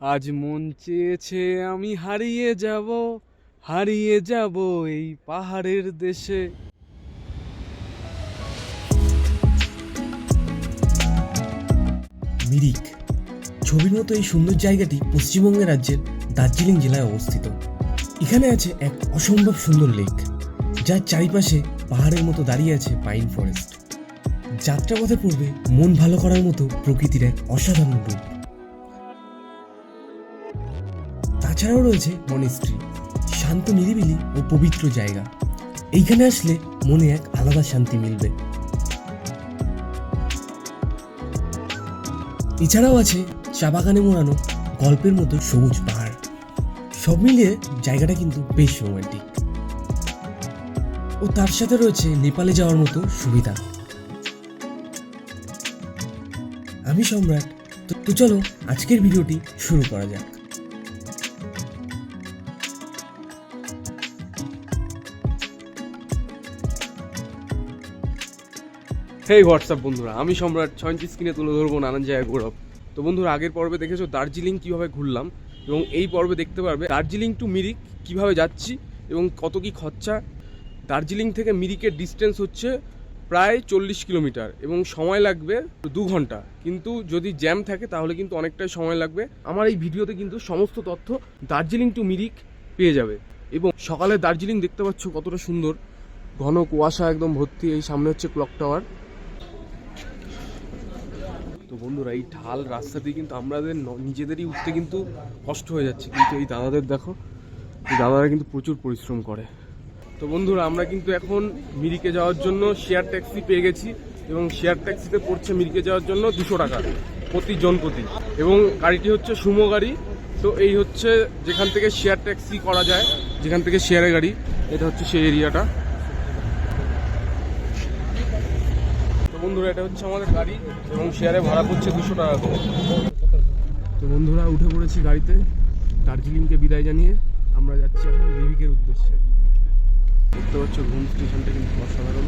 আজ মন চেয়েছে আমি হারিয়ে যাব হারিয়ে যাব এই পাহাড়ের দেশে। মিরিক, ছবির মতো এই সুন্দর জায়গাটি পশ্চিমবঙ্গের রাজ্যের দার্জিলিং জেলায় অবস্থিত। এখানে আছে এক অসম্ভব সুন্দর লেক, যার চারিপাশে পাহাড়ের মতো দাঁড়িয়ে আছে পাইন ফরেস্ট। যাত্রাপথে পূর্বে মন ভালো করার মতো প্রকৃতির এক অসাধারণ রূপ। তাছাড়াও রয়েছে মনেস্ট্রি শান্ত নিরিবিলি ও পবিত্র জায়গা। এইখানে আসলে মনে এক আলাদা শান্তি মিলবে। এছাড়াও আছে চা বাগানে মোড়ানো গল্পের মতো সবুজ পাহাড়। সব মিলিয়ে জায়গাটা কিন্তু বেশ রোমান্টিক। ও তার সাথে রয়েছে নেপালে যাওয়ার মতো সুবিধা। আমি সম্রাট, তো চলো আজকের ভিডিওটি শুরু করা যাক। হেই, হোয়াটসঅ্যাপ বন্ধুরা, আমি সম্রাট ছয়ঞ্চি স্ক্রিনে তুলে ধরবো নানান জায়গায় গৌরব তো বন্ধুরা, আগের পর্বে দেখেছ দার্জিলিং কীভাবে ঘুরলাম, এবং এই পর্বে দেখতে পারবে দার্জিলিং টু মিরিক কীভাবে যাচ্ছি এবং কত কি খরচা। দার্জিলিং থেকে মিরিকের ডিস্টেন্স হচ্ছে প্রায় চল্লিশ কিলোমিটার, এবং সময় লাগবে দু ঘণ্টা। কিন্তু যদি জ্যাম থাকে, তাহলে কিন্তু অনেকটাই সময় লাগবে। আমার এই ভিডিওতে কিন্তু সমস্ত তথ্য দার্জিলিং টু মিরিক পেয়ে যাবে। এবং সকালে দার্জিলিং দেখতে পাচ্ছ কতটা সুন্দর। ঘন কুয়াশা একদম ভর্তি, এই সামনে হচ্ছে ক্লক টাওয়ার তো বন্ধুরা, এই ঢাল রাস্তা দিয়ে কিন্তু আমাদের নিজেদেরই উঠতে কিন্তু কষ্ট হয়ে যাচ্ছে। কিন্তু এই দাদাদের দেখো, এই দাদারা কিন্তু প্রচুর পরিশ্রম করে। তো বন্ধুরা, আমরা কিন্তু এখন মিরিকে যাওয়ার জন্য শেয়ার ট্যাক্সি পেয়ে গেছি এবং শেয়ার ট্যাক্সিতে পড়ছে মিরিকে যাওয়ার জন্য দুশো টাকা প্রতি জন প্রতি। এবং গাড়িটি হচ্ছে সুমো গাড়ি। তো এই হচ্ছে যেখান থেকে শেয়ার ট্যাক্সি করা যায়, যেখান থেকে শেয়ারের গাড়ি, এটা হচ্ছে সেই এরিয়াটা বন্ধুরা, এটা হচ্ছে আমাদের গাড়ি এবং শেয়ারে ভাড়া করছে দুশো টাকা করে। তো বন্ধুরা, উঠে পড়েছি গাড়িতে। দার্জিলিংকে বিদায় জানিয়ে আমরা যাচ্ছি এখন রিভিকের উদ্দেশ্যে। দেখতে পাচ্ছ, ঘুম স্টেশনটা কিন্তু অসাধারণ।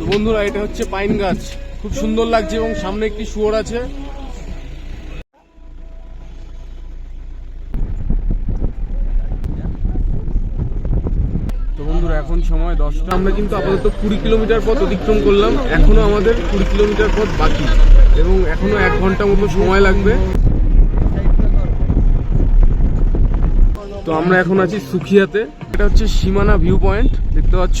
তো বন্ধুরা, এটা হচ্ছে পাইন গাছ। খুব সুন্দর লাগছে এবং সামনে একটি শুয়োর আছে। তো বন্ধুরা, এখন সময় দশটা। আমরা কিন্তু আপাতত কুড়ি কিলোমিটার পথ অতিক্রম করলাম। এখনও আমাদের কুড়ি কিলোমিটার পথ বাকি। এবং এখনও এক ঘণ্টা মতো সময় লাগবে। তো আমরা এখন আছি সুখিয়াতে। এটা হচ্ছে সীমানা ভিউ পয়েন্ট দেখতে পাচ্ছ?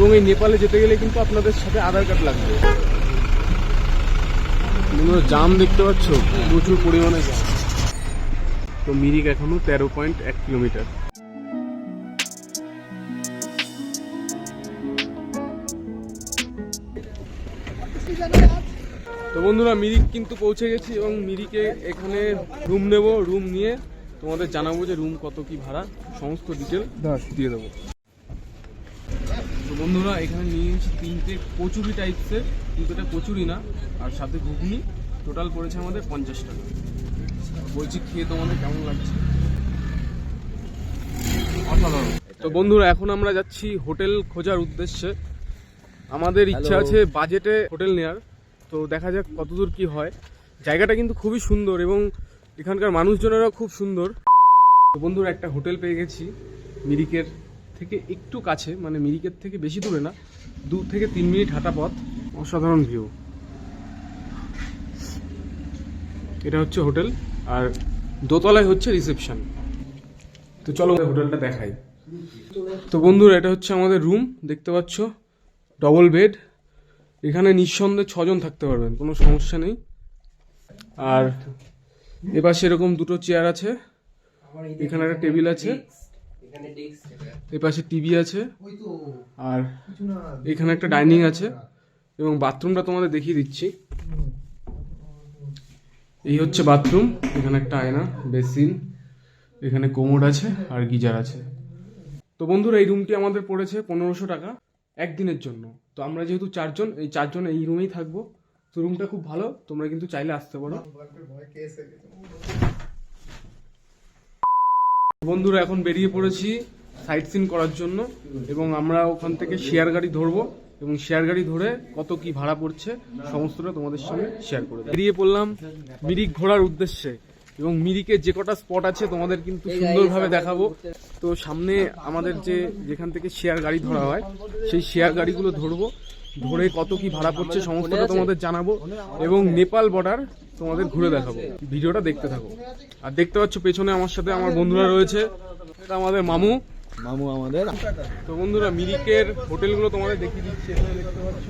এবং এই নেপালে যেতে গেলে কিন্তু আপনাদের সাথে আধার কার্ড লাগবে। জাম দেখতে পাচ্ছ? প্রচুর পরিমাণে জাম। তো মিরিক এখনও তেরো পয়েন্ট এক কিলোমিটার। তো বন্ধুরা মিরিক কিন্তু পৌঁছে গেছি এবং মিরিকে এখানে রুম নেব রুম নিয়ে তোমাদের জানাব যে রুম কত কি ভাড়া সমস্ত ডিটেল দিয়ে দেবো। তো বন্ধুরা এখানে নিয়ে নিয়েছি তিনটে কচুরি টাইপসের কিন্তু এটা কচুরি না আর সাথে ঘুগনি। টোটাল পড়েছে আমাদের পঞ্চাশ টাকা। বলছি খেয়ে তোমাদের কেমন লাগছে? অসাধারণ। তো বন্ধুরা এখন আমরা যাচ্ছি হোটেল খোঁজার উদ্দেশ্যে। আমাদের ইচ্ছা আছে বাজেটে হোটেল নেয়ার। তো দেখা যাক কতদূর কি হয়। জায়গাটা কিন্তু খুবই সুন্দর এবং এখানকার মানুষজনেরাও খুব সুন্দর। তো বন্ধুরা একটা হোটেল পেয়ে গেছি মিরিকের থেকে একটু কাছে মানে মিরিকের থেকে বেশি দূরে না, দু থেকে তিন মিনিট হাঁটা পথ, অসাধারণ ভিউ এটা হচ্ছে হোটেল, আর দোতলায় হচ্ছে রিসেপশন তো চলো হোটেলটা দেখাই। তো বন্ধুরা, এটা হচ্ছে আমাদের রুম দেখতে পাচ্ছ? ডবল বেড এখানে নিঃসন্দেহে ছজন থাকতে পারবেন, কোনো সমস্যা নেই। আর এবার সেরকম দুটো চেয়ার আছে। এখানে একটা টেবিল আছে। এপাশে টিভি আছে। আর এখানে একটা ডাইনিং আছে। এবং বাথরুমটা তোমাদের দেখিয়ে দিচ্ছি। এই হচ্ছে বাথরুম এখানে একটা আয়না বেসিন এখানে কোমোড আছে আর গিজার আছে। তো বন্ধুরা এই রুমটি আমাদের পড়েছে পনেরোশো টাকা একদিনের জন্য। তো আমরা যেহেতু চারজন এই চারজন এই রুমেই থাকব। তো রুমটা খুব ভালো। তোমরা কিন্তু চাইলে আসতে পারো। বন্ধুরা এখন বেরিয়ে পড়েছি সাইট সিন করার জন্য এবং আমরা ওখান থেকে শেয়ার গাড়ি ধরবো এবং শেয়ার গাড়ি ধরে কত কি ভাড়া পড়ছে সমস্তটা তোমাদের সঙ্গে শেয়ার করে বেরিয়ে পড়লাম মিরিক ঘোরার উদ্দেশ্যে এবং মিরিকে যে কটা স্পট আছে তোমাদের কিন্তু সুন্দরভাবে দেখাবো। তো সামনে আমাদের যে যেখান থেকে শেয়ার গাড়ি ধরা হয় সেই শেয়ার গাড়িগুলো ধরবো। ধরে কত কি ভাড়া পড়ছে সমস্তটা তোমাদের জানাব এবং নেপাল বর্ডার তোমাদের ঘুরে দেখাবো। ভিডিওটা দেখতে থাকো। আর দেখতে পাচ্ছ পেছনে আমার সাথে আমার বন্ধুরা রয়েছে। এটা আমাদের মামু। মামু আমাদের। তো বন্ধুরা মিরিকের হোটেলগুলো তোমাদের দেখিয়ে দিচ্ছি। এখানে দেখতে পাচ্ছ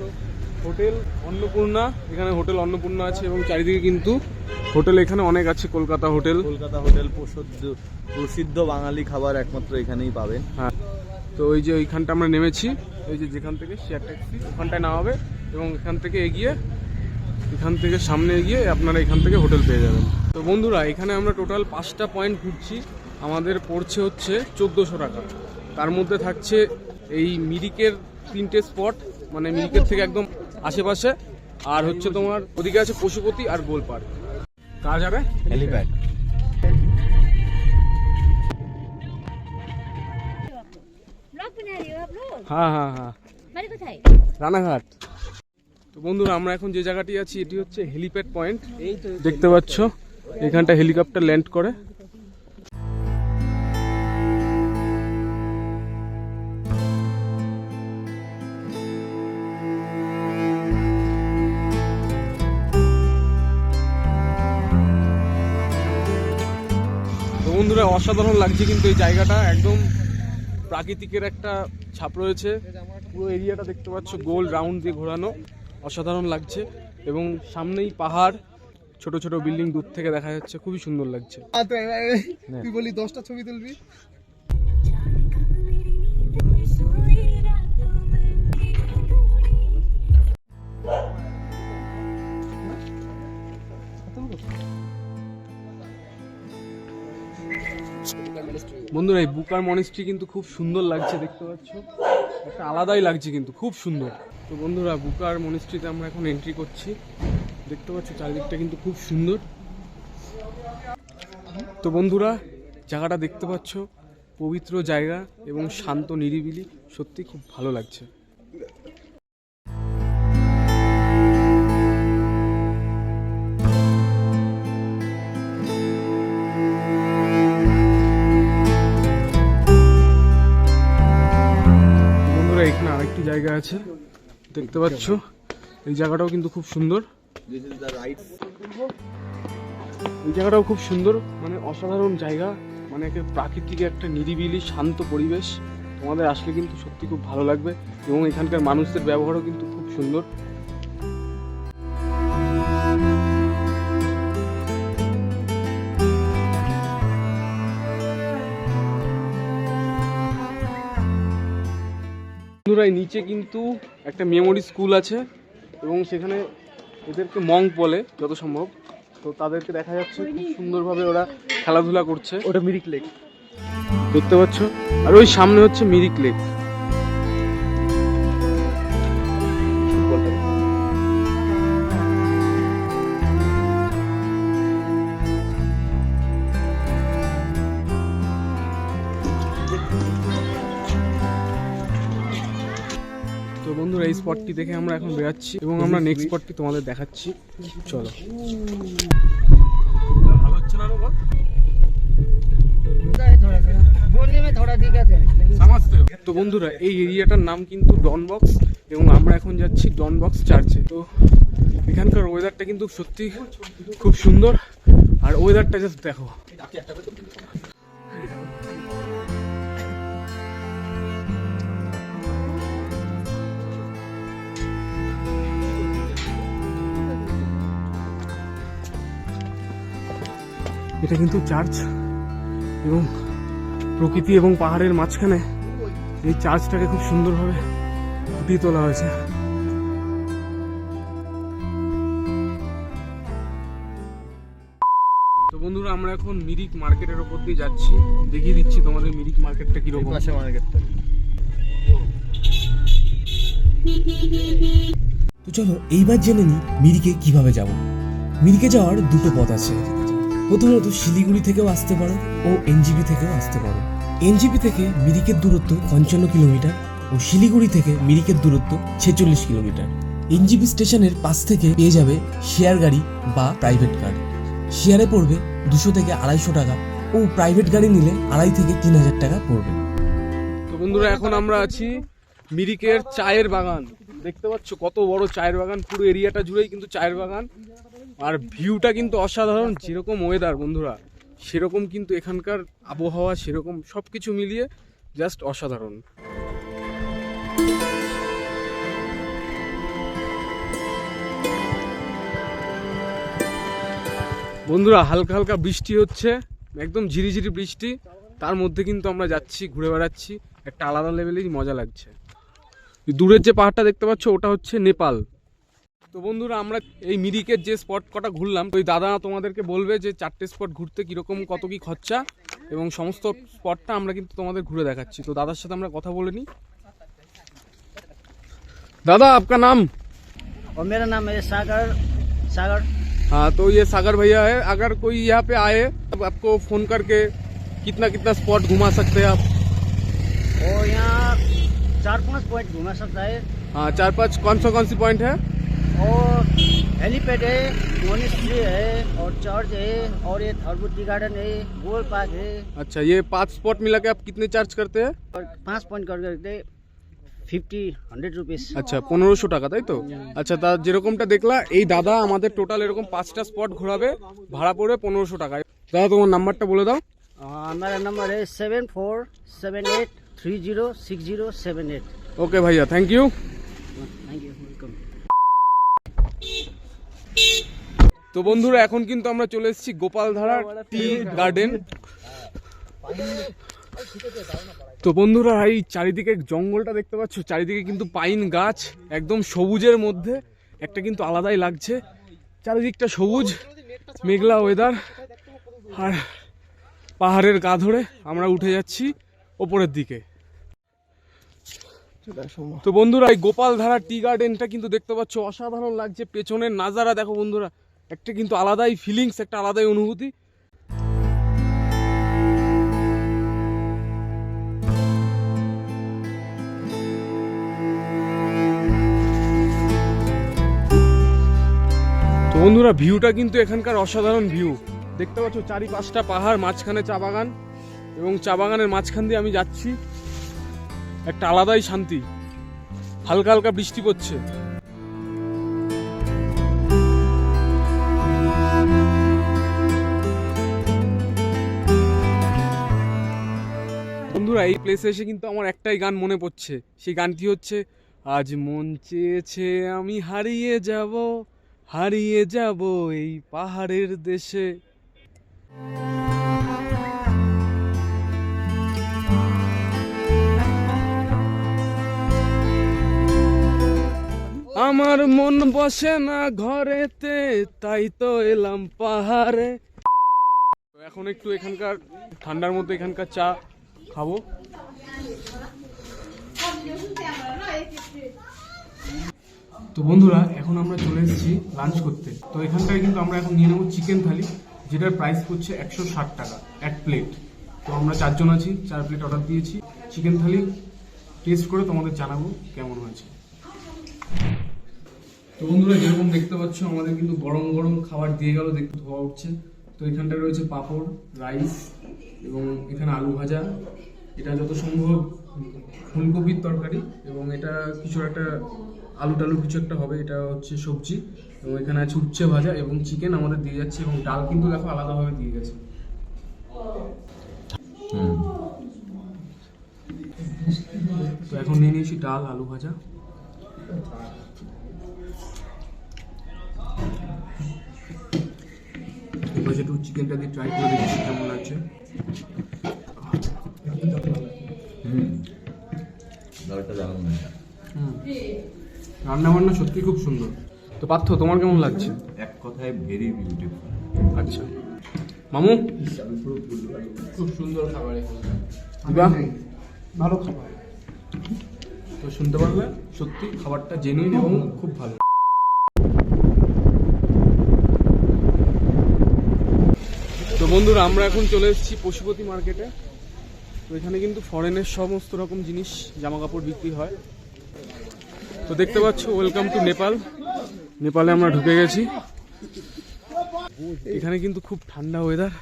হোটেল অন্নপূর্ণা। এখানে হোটেল অন্নপূর্ণা আছে এবং চারিদিকে কিন্তু হোটেল এখানে অনেক আছে কলকাতা হোটেল। কলকাতা হোটেল প্রসিদ্ধ প্রসিদ্ধ বাঙালি খাবার একমাত্র এখানেই পাবেন। হ্যাঁ। তো ওই যে ওইখানটা আমরা নেমেছি। এই যে যেখান থেকে শেয়ার ট্যাক্সি ওখানটায় নামাবে এবং এখান থেকে এগিয়ে, এখান থেকে সামনে এগিয়ে আপনারা এখান থেকে হোটেল পেয়ে যাবেন। তো বন্ধুরা, এখানে আমরা টোটাল পাঁচটা পয়েন্ট ঘুরছি। আমাদের পড়ছে হচ্ছে চোদ্দোশো টাকা। তার মধ্যে থাকছে এই মিরিকের তিনটে স্পট মানে মিরিকের থেকে একদম আশেপাশে। আর হচ্ছে তোমার ওদিকে আছে পশুপতি আর গোলপাড় কাজ যাবে? হেলিপ্যাড হ্যাঁ হ্যাঁ হ্যাঁ। কোথায়? রানাঘাট। তো বন্ধুরা আমরা এখন যে জায়গাটি আছি এটি হচ্ছে হেলিপ্যাড পয়েন্ট। দেখতে পাচ্ছ এখানটা হেলিকপ্টার ল্যান্ড করে। তো বন্ধুরা অসাধারণ লাগছে কিন্তু এই জায়গাটা। একদম প্রাকৃতিকের একটা ছাপ রয়েছে। পুরো এরিয়াটা দেখতে পাচ্ছ গোল রাউন্ড দিয়ে ঘোরানো। অসাধারণ লাগছে এবং সামনেই পাহাড় ছোট ছোট বিল্ডিং দূর থেকে দেখা যাচ্ছে খুবই সুন্দর লাগছে। তুই বলি দশটা ছবি তুলবি? বন্ধুরা, এই বুকার মনেস্ট্রি কিন্তু খুব সুন্দর লাগছে, দেখতে পাচ্ছ? একটা আলাদাই লাগছে কিন্তু, খুব সুন্দর। তো বন্ধুরা বুকার মনেস্ট্রিতে আমরা এখন এন্ট্রি করছি। দেখতে পাচ্ছ, চারিদিকটা কিন্তু খুব সুন্দর। তো বন্ধুরা, জায়গাটা দেখতে পাচ্ছ, পবিত্র জায়গা এবং শান্ত নিরিবিলি। সত্যি খুব ভালো লাগছে। আছে দেখতে পাচ্ছ, এই জায়গাটাও কিন্তু খুব সুন্দর। এই জায়গাটাও খুব সুন্দর মানে অসাধারণ জায়গা মানে একটা প্রাকৃতিক একটা নিরিবিলি, শান্ত পরিবেশ। তোমাদের আসলে কিন্তু সত্যি খুব ভালো লাগবে এবং এখানকার মানুষদের ব্যবহারও কিন্তু খুব সুন্দর। বন্ধুরা এই নিচে কিন্তু একটা মেমোরি স্কুল আছে এবং সেখানে এদেরকে মং বলে যত সম্ভব। তো তাদেরকে দেখা যাচ্ছে খুব সুন্দরভাবে ওরা খেলাধুলা করছে। ওটা মিরিক লেক দেখতে পাচ্ছ? আর ওই সামনে হচ্ছে মিরিক লেক এই স্পটটি দেখে আমরা এখন বেরাচ্ছি এবং আমরা নেক্সট স্পটটি তোমাদের দেখাচ্ছি। চলো। তো বন্ধুরা, এই এরিয়াটার নাম কিন্তু ডনবক্স এবং আমরা এখন যাচ্ছি ডনবক্স চার্চে তো এখানকার ওয়েদারটা কিন্তু সত্যি খুব সুন্দর। আর ওয়েদারটা জাস্ট দেখো। এটা কিন্তু চার্চ এবং প্রকৃতি এবং পাহাড়ের মাঝখানে এই চার্চটাকে খুব সুন্দরভাবে ফুটিয়ে তোলা হয়েছে। তো বন্ধুরা আমরা এখন মিরিক মার্কেটের ওপর দিয়ে যাচ্ছি। দেখিয়ে দিচ্ছি তোমাদের মিরিক মার্কেটটা কীরকম। আছে মার্কেটটা। তো চলো এইবার জেনে নিই মিরিকে কীভাবে যাব। মিরিকে যাওয়ার দুটো পথ আছে। প্রথমত শিলিগুড়ি থেকেও আসতে পারো ও এনজিপি থেকেও আসতে পারো। এনজিপি থেকে মিরিকের দূরত্ব পঞ্চান্ন কিলোমিটার ও শিলিগুড়ি থেকে মিরিকের দূরত্ব ছেচল্লিশ কিলোমিটার। এনজিপি স্টেশনের পাশ থেকে পেয়ে যাবে শেয়ার গাড়ি বা প্রাইভেট কার। শেয়ারে পড়বে দুশো থেকে আড়াইশো টাকা ও প্রাইভেট গাড়ি নিলে আড়াই থেকে তিন হাজার টাকা পড়বে। তো বন্ধুরা, এখন আমরা আছি মিরিকের চায়ের বাগান। দেখতে পাচ্ছ কত বড় চায়ের বাগান, পুরো এরিয়াটা জুড়েই কিন্তু চায়ের বাগান। আর ভিউটা কিন্তু অসাধারণ, যেরকম ওয়েদার বন্ধুরা, সেরকম কিন্তু এখানকার আবহাওয়া, সেরকম সব কিছু মিলিয়ে জাস্ট অসাধারণ। বন্ধুরা, হালকা হালকা বৃষ্টি হচ্ছে, একদম ঝিরিঝিরি বৃষ্টি। তার মধ্যে কিন্তু আমরা যাচ্ছি, ঘুরে বেড়াচ্ছি, একটা আলাদা লেভেলেরই মজা লাগছে। দূরের যে পাহাড়টা দেখতে পাচ্ছ, ওটা হচ্ছে নেপাল। তো বন্ধুরা আমরা এই মিরিকের যে স্পট কটা ঘুরলাম ওই দাদা তোমাদেরকে বলবে যে চারটে স্পট ঘুরতে কিরকম কত কি খরচা এবং সমস্ত স্পটটা আমরা কিন্তু তোমাদের ঘুরে দেখাচ্ছি তো দাদার সাথে আমরা কথা বলে নিই दादा आपका नाम और मेरा नाम है सागर सागर हाँ तो ये सागर भैया है अगर कोई यहाँ पे आए तो आपको फोन करके कितना कितना स्पॉट घुमा सकते हैं आप और यहाँ चार पांच पॉइंट घुमा सकता है हाँ चार पांच कौन सा कौन सी पॉइंट है और हेलीपैड है मोनिस्ट्री है और चर्च है और ये थरबुद्दी गार्डन है गोल पार्क है अच्छा ये पांच स्पॉट मिला के आप कितने चार्ज करते हैं और पांच पॉइंट कर करके ফিফটি হান্ড্রেড রুপিস আচ্ছা পনেরোশো টাকা তাই তো আচ্ছা তা যেরকমটা দেখলা এই দাদা আমাদের টোটাল এরকম পাঁচটা স্পট ঘোরাবে ভাড়া পড়বে পনেরোশো টাকায় দাদা তোমার নাম্বারটা বলে দাও हमारा नंबर है seven four seven eight three zero six zero seven eight okay ভাইয়া thank you thank you welcome তো বন্ধুরা, এখন কিন্তু আমরা চলে এসেছি গোপালধারা টি গার্ডেন। তো বন্ধুরা, এই চারিদিকে জঙ্গলটা দেখতে পাচ্ছ? চারিদিকে কিন্তু পাইন গাছ, একদম সবুজের মধ্যে। একটা কিন্তু আলাদাই লাগছে। চারিদিকটা সবুজ, মেঘলা ওয়েদার আর পাহাড়ের গা ধরে আমরা উঠে যাচ্ছি ওপরের দিকে। তো বন্ধুরা, এই গোপালধারা টি গার্ডেনটা কিন্তু দেখতে পাচ্ছ, অসাধারণ লাগছে। পেছনের নাজারা, দেখো বন্ধুরা, একটা কিন্তু আলাদাই ফিলিংস একটা আলাদাই অনুভূতি। তো বন্ধুরা ভিউটা কিন্তু এখানকার অসাধারণ ভিউ দেখতে পাচ্ছ চারি পাঁচটা পাহাড়, মাঝখানে চা বাগান এবং চা বাগানের মাঝখান দিয়ে আমি যাচ্ছি। একটা আলাদাই শান্তি। হালকা হালকা বৃষ্টি পড়ছে। বন্ধুরা, এই প্লেসে এসে কিন্তু আমার একটাই গান মনে পড়ছে। সেই গানটি হচ্ছে, আজ মন চেয়েছে আমি হারিয়ে যাব হারিয়ে যাব এই পাহাড়ের দেশে। আমার মন বসে না ঘরেতে, তাই তো এলাম পাহাড়ে। এখন একটু এখানকার, ঠান্ডার মধ্যে এখানকার চা খাব। তো বন্ধুরা, এখন আমরা চলে এসেছি লাঞ্চ করতে। তো এখানটায় কিন্তু আমরা এখন নিয়ে নেব চিকেন থালি যেটার প্রাইস পড়ছে একশো ষাট টাকা এক প্লেট তো আমরা চারজন আছি, চার প্লেট অর্ডার দিয়েছি। চিকেন থালি টেস্ট করে তোমাদের জানাব কেমন হয়েছে। তো বন্ধুরা, যেরকম দেখতে পাচ্ছ, আমাদের কিন্তু গরম গরম খাবার দিয়ে গেল, দেখতে ধোয়া উঠছে। তো এখানটায় রয়েছে পাঁপড়, রাইস এবং এখানে আলু ভাজা। এটা যত সম্ভব ফুলকপির তরকারি এবং এটা কিছু একটা আলু টালু কিছু একটা হবে, এটা হচ্ছে সবজি। এবং এখানে আছে উচ্ছে ভাজা এবং চিকেন আমাদের দিয়ে যাচ্ছে এবং ডাল কিন্তু দেখো আলাদাভাবে দিয়ে গেছে। তো এখন নিয়ে নিয়েছি ডাল, আলু ভাজা। এপাশে একটু চিকেনটা দিয়ে ট্রাই করে দেখছি কেমন লাগছে রান্না বান্না সত্যি খুব সুন্দর। তো পার্থ তোমার কেমন লাগছে? এক কথায় ভেরি বিউটিফুল আচ্ছা। মামু? খুব সুন্দর খাবার ভালো খাবার। তো শুনতে পারলে সত্যি খাবারটা জেনুইন এবং খুব ভালো তো বন্ধুরা, আমরা এখন চলে এসেছি পশুপতি মার্কেটে তো এখানে কিন্তু ফরেনের সমস্ত রকম জিনিস জামা কাপড় বিক্রি হয়। তো দেখতে পাচ্ছ ওয়েলকাম টু নেপাল নেপালে আমরা ঢুকে গেছি। এখানে কিন্তু খুব ঠান্ডা ওয়েদার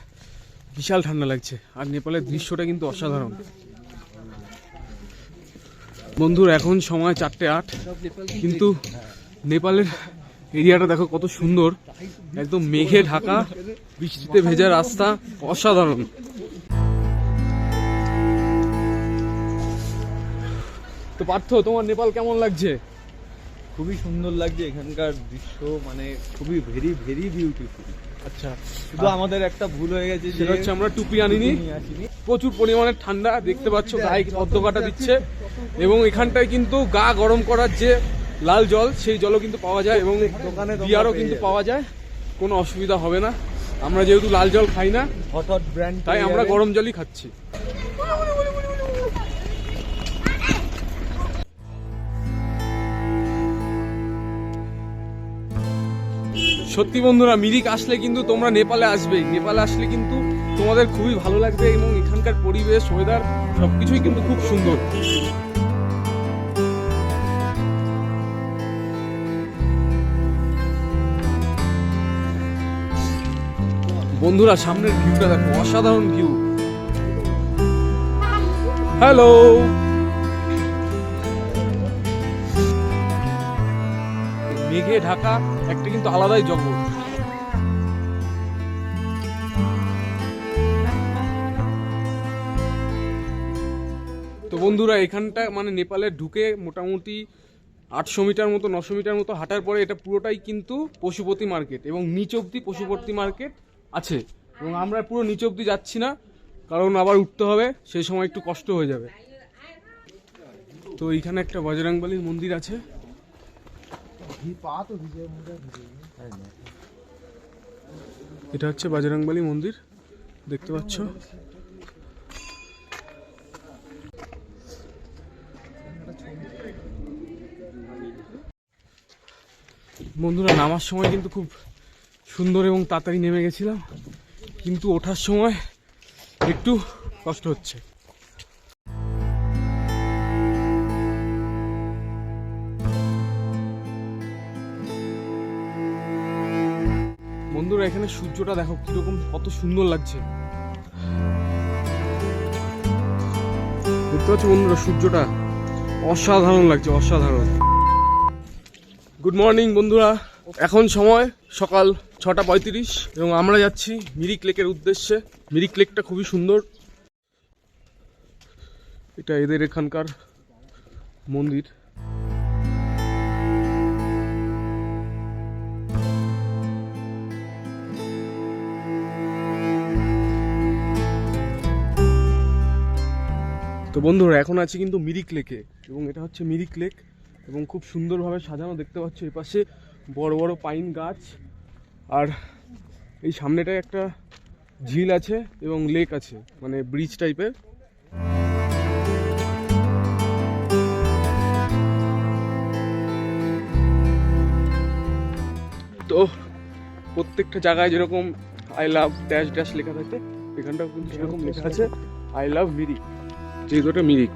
বিশাল ঠান্ডা লাগছে। আর নেপালের দৃশ্যটা কিন্তু অসাধারণ। বন্ধুর, এখন সময় চারটে আট। কিন্তু নেপালের এরিয়াটা দেখো কত সুন্দর। একদম মেঘে ঢাকা বৃষ্টিতে ভেজা রাস্তা অসাধারণ। তো পার্থ তোমার নেপাল কেমন লাগছে? খুবই সুন্দর লাগছে এখানকার দৃশ্য মানে খুবই ভেরি ভেরি বিউটিফুল আচ্ছা। শুধু আমাদের একটা ভুল হয়ে গেছে সেটা হচ্ছে আমরা টুপি আনিনি। প্রচুর পরিমাণে ঠান্ডা দেখতে পাচ্ছ গায়ে অর্ধ কাটা দিচ্ছে। এবং এখানটায় কিন্তু গা গরম করার যে লাল জল সেই জলও কিন্তু পাওয়া যায় এবং দোকানে বিয়ারও কিন্তু পাওয়া যায়। কোনো অসুবিধা হবে না। আমরা যেহেতু লাল জল খাই না ব্র্যান্ড তাই আমরা গরম জলই খাচ্ছি। সত্যি বন্ধুরা মিরিক আসলে কিন্তু তোমরা নেপালে আসবেই। নেপালে আসলে কিন্তু তোমাদের খুবই ভালো লাগবে এবং এখানকার পরিবেশ ওয়েদার সবকিছুই কিন্তু খুব সুন্দর। বন্ধুরা, সামনের ভিউটা দেখো, অসাধারণ ভিউ হ্যালো মেঘে ঢাকা, একটা কিন্তু আলাদাই জগৎ। তো বন্ধুরা, এখানটা মানে নেপালে ঢুকে মোটামুটি আটশো মিটার মতো, নশো মিটার মতো হাঁটার পরে এটা পুরোটাই কিন্তু পশুপতি মার্কেট এবং নিচ অব্দি পশুপতি মার্কেট। আছে। এবং আমরা পুরো নিচ অব্দি যাচ্ছি না, কারণ আবার উঠতে হবে, সেই সময় একটু কষ্ট হয়ে যাবে। তো এইখানে একটা বজরংবলীর মন্দির আছে। এটা হচ্ছে বজরংবলী মন্দির, দেখতে পাচ্ছ? বন্ধুরা, নামার সময় কিন্তু খুব সুন্দর এবং তাড়াতাড়ি নেমে গেছিলাম, কিন্তু ওঠার সময় একটু কষ্ট হচ্ছে। বন্ধুরা, এখানে সূর্যটা দেখো কীরকম, কত সুন্দর লাগছে। দেখতে পাচ্ছ বন্ধুরা, সূর্যটা অসাধারণ লাগছে, অসাধারণ। গুড মর্নিং বন্ধুরা। এখন সময় সকাল ছটা পঁয়ত্রিশ এবং আমরা যাচ্ছি মিরিক লেকের উদ্দেশ্যে। মিরিক লেকটা খুবই সুন্দর। এটা এদের এখানকার মন্দির। তো বন্ধুরা, এখন আছি কিন্তু মিরিক লেকে এবং এটা হচ্ছে মিরিক লেক এবং খুব সুন্দরভাবে সাজানো দেখতে পাচ্ছ এই পাশে বড় বড় পাইন গাছ। আর এই সামনেটায় একটা ঝিল আছে এবং লেক আছে মানে ব্রিজ টাইপের। তো প্রত্যেকটা জায়গায় যেরকম আই লাভ ড্যাশ ড্যাশ লেখা থাকে, এখানটাও কিন্তু সেরকম লেখা আছে আই লাভ মিরিক যেহেতু এটা মিরিক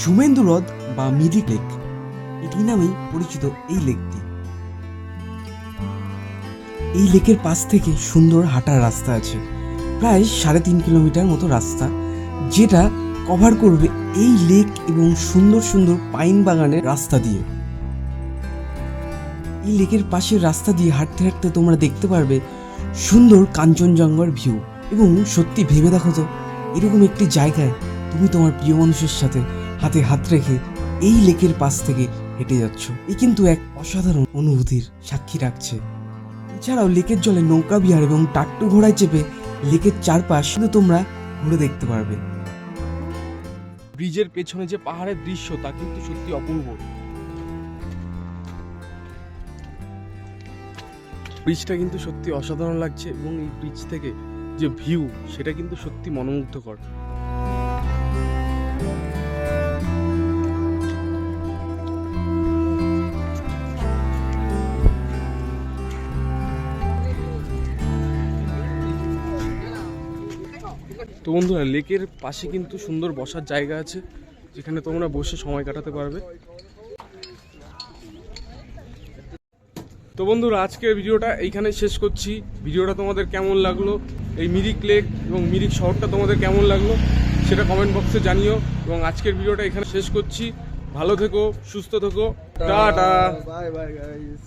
সুমেন্দু হ্রদ বা মিরিক লেক এটি নামেই পরিচিত এই লেকটি। এই লেকের পাশ থেকে সুন্দর হাঁটার রাস্তা আছে। প্রায় সাড়ে তিন কিলোমিটার মতো রাস্তা, যেটা কভার করবে এই লেক এবং সুন্দর সুন্দর পাইন বাগানের রাস্তা দিয়ে। এই লেকের পাশের রাস্তা দিয়ে হাঁটতে হাঁটতে তোমরা দেখতে পারবে সুন্দর কাঞ্চনজঙ্ঘার ভিউ এবং সত্যি ভেবে দেখো তো, এরকম একটি জায়গায় তুমি তোমার প্রিয় মানুষের সাথে হাতে হাত রেখে এই লেকের পাশ থেকে হেঁটে যাচ্ছ। এ কিন্তু এক অসাধারণ অনুভূতির সাক্ষী রাখছে। এছাড়াও লেকের জলে নৌকা, বিহার এবং টাট্টু ঘোড়ায় চেপে লেকের চারপাশ শুধু তোমরা ঘুরে দেখতে পারবে। ব্রিজের পেছনে যে পাহাড়ের দৃশ্য, তা কিন্তু সত্যি অপূর্ব। ব্রিজটা কিন্তু সত্যি অসাধারণ লাগছে এবং এই ব্রিজ থেকে যে ভিউ, সেটা কিন্তু সত্যি মনোমুগ্ধকর। তো বন্ধুরা লেকের পাশে কিন্তু সুন্দর বসার জায়গা আছে যেখানে তোমরা বসে সময় কাটাতে পারবে। তো বন্ধুরা আজকের ভিডিওটা এইখানে শেষ করছি। ভিডিওটা তোমাদের কেমন লাগল? এই মিরিক লেক এবং মিরিক শহরটা তোমাদের কেমন লাগল? সেটা কমেন্ট বক্সে জানিও। এবং আজকের ভিডিওটা এখানে শেষ করছি। ভালো থেকো সুস্থ থেকো। টাটা। Bye bye guys